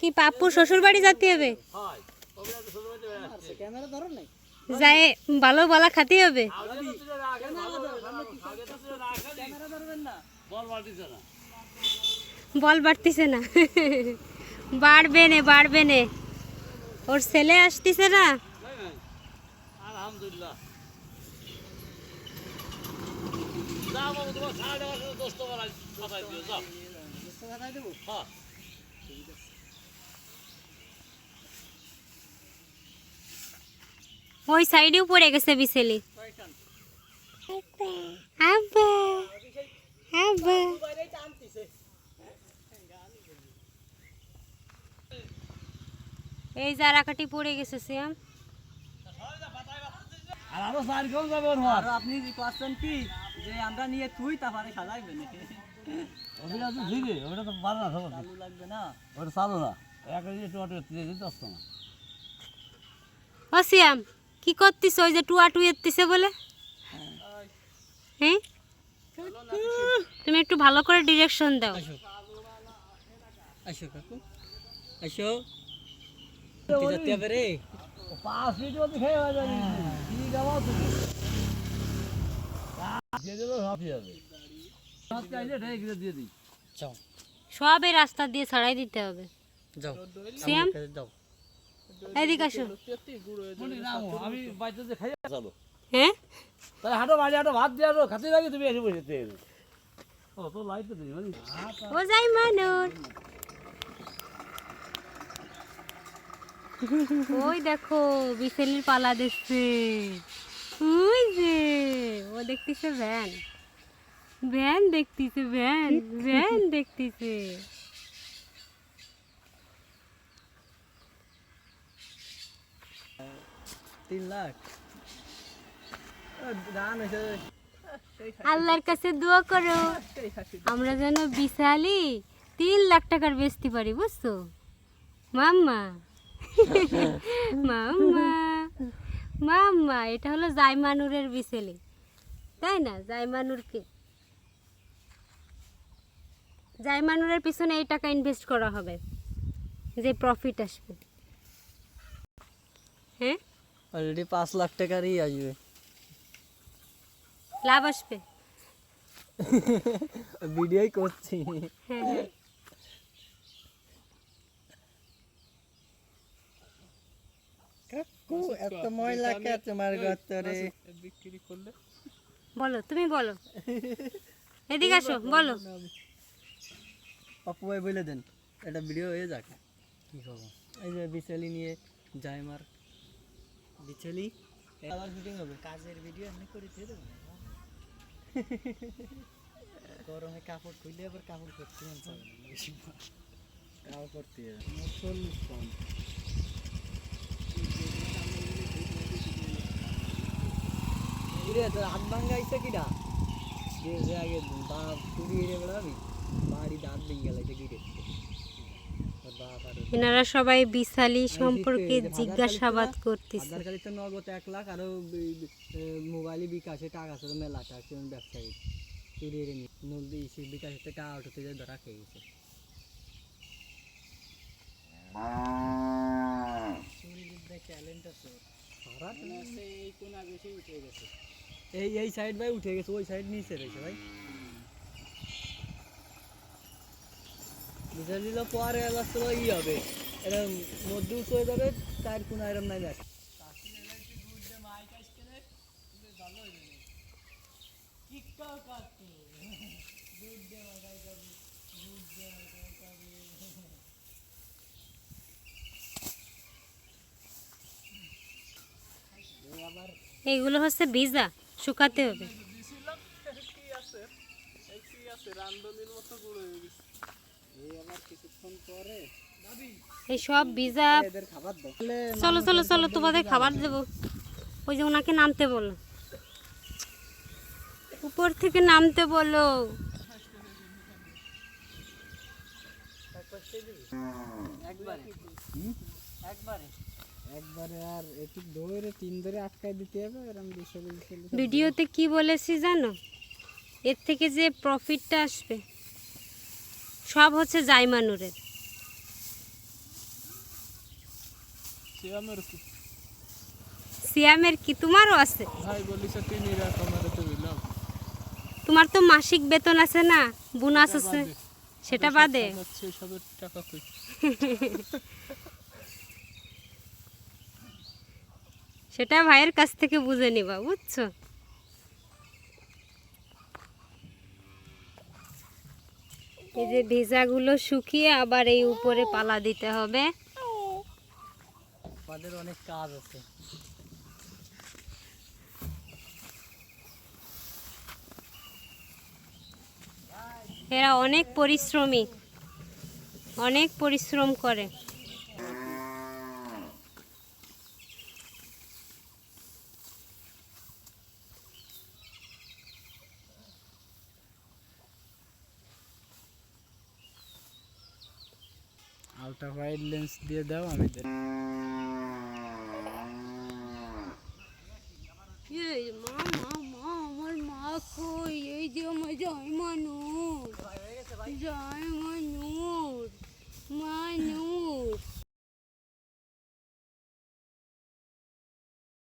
কি পাপ্পু শ্বশুর বাড়ি যেতে হবে? যায়, ভালো বলা খাতে হবে। বল বাড়তিছে না। বাড়বে নে বাড়বে নে। ওর ছেলে আসতিছে না? আলহামদুলিল্লাহ। যাও বাবু তোমার সাড়ে দশটা দশ টাকা মাথায় দিও যাও বুঝতে পারাই দেবো হ্যাঁ ওই সাইডেও পড়ে গেছে বিছেলি আব্বা এই জারাকাটি পড়ে গেছে শ্যাম। আর আরও চার কেউ যাবে তোমার আর আপনি পাচ্ছেন কি? যে আমরা নিয়ে তুই তারপরে খালাইবেন ওটা তো ঠিকই ওটা তো ভালো না সবার চালু লাগবে না? ওটা চালু না। এক দিয়ে দিতে আসতো না। ও কি করতিস ওই যে টুয়া বলে? হ্যাঁ? তুমি একটু ভালো করে ডিরেকশন দাও। আসো। কাকু। আসো। যেতে রে। পাঁচ মিনিট মধ্যে খেয়ে যাবে। কি গাওয়া তুমি? দিয়ে দিলেও সব এই রাস্তা দিয়ে ছাড়াই দিতে হবে। যাও। শ্যাম আমার কাছে যাও। এদিকে আসো। আমি বাড়িতে যে খাই চলো। হ্যাঁ তাহলে হাঁটো বাড়ি হাঁটো ভাত দিয়ে হাঁটো খাতে লাগে তুমি এসে বসে ও তো লাইট তো দিই মানে ও যাই মানুর ওই দেখো বিছেলির পালা দেখছে। ওই যে ও দেখতেছে ভ্যান। ভ্যান দেখতেছে ভ্যান ভ্যান দেখতেছে। তিন লাখ। আল্লাহর কাছে দোয়া করো। আমরা যেন বিশালি তিন লাখ টাকার বেচতে পারি বুঝছ? মাম্মা। মাম্মা। মাম্মা এটা হলো জাইমানুরের বিছেলি তাই না? জাইমানুরকে। জাইমানুরের পিছনে এই টাকা ইনভেস্ট করা হবে যে প্রফিট আসবে। হ্যাঁ? অলরেডি পাঁচ লাখ টাকারই আসবে। লাভ আসবে? ভিডিওই করছি। হ্যাঁ হ্যাঁ কাকু এত ময়লা কে তোমার গতরে বলো তুমি বলো। এদিকে আসো বলো ভাই বলে দেন এটা ভিডিও হয়ে যাক। কি খবর? এই যে বিচেলি নিয়ে জাইমার বিচেলি? আবার শুটিং হবে। কাজের ভিডিও এমনি করে দিয়ে দেবো। গরমে কাপড় খুলে আবার কাপড় করতে মন বেশি কাপড় করতে মুসলমান কিরে তোর হাত ভাঙ্গা আইসা কিডা? যে যে আগে বাপ তুই এড়ে বেড়াবি বাড়ি দাঁত ভেঙে গেল কিরে তোর বাপ আর এনারা সবাই বিশালী সম্পর্কে জিজ্ঞাসাবাদ করতেছে। আধার তো নগদ এক লাখ আরও মোবাইলে বিকাশে টাকা ছিল মেলা টাকা ছিল ব্যবসায়ী। চুরি এড়ে নি নদী সে বিকাশের থেকে আউট হতে যায় ধরা খেয়ে গেছে। এই এই এই সাইড ভাই উঠে গেছে, ওই সাইড নিচে রয়েছে ভাই। বুঝে দিল পরে লাস্ট ই হবে এরকম মধ্যে উঁচু হয়ে যাবে, চার কোনা এরম নাই দেখ এইগুলো হচ্ছে ভিজা শুকাতে হবে। এই সব ভিজা চলো চলো চলো, তোমাদের খাবার দেবো। ওই যে ওনাকে নামতে বলো উপর থেকে নামতে বলো। একবারে। একবারে আর একটু ধরে তিন ধরে আটকায় দিতে হবে এরকম বিশাল ভিডিওতে কি বলেছি জানো? এর থেকে যে প্রফিটটা আসবে সব হচ্ছে জাইমানুরের। সিয়ামের কি? সিয়ামের কি? তোমারও আছে? তোমার তো মাসিক বেতন আছে না? বোনাস আছে? সেটা বাদে? টাকা সেটা ভাইয়ের কাছ থেকে বুঝে নিবা বুঝছ? এই যে ভেজাগুলো শুকিয়ে আবার এই উপরে পালা দিতে হবে। আমাদের অনেক কাজ আছে। এরা অনেক পরিশ্রমী অনেক পরিশ্রম করে। আলট্রা ওয়াইড লেন্স দিয়ে দাও, আমি আমার মা কই? এই যে আমার জয় মানুষ। জয়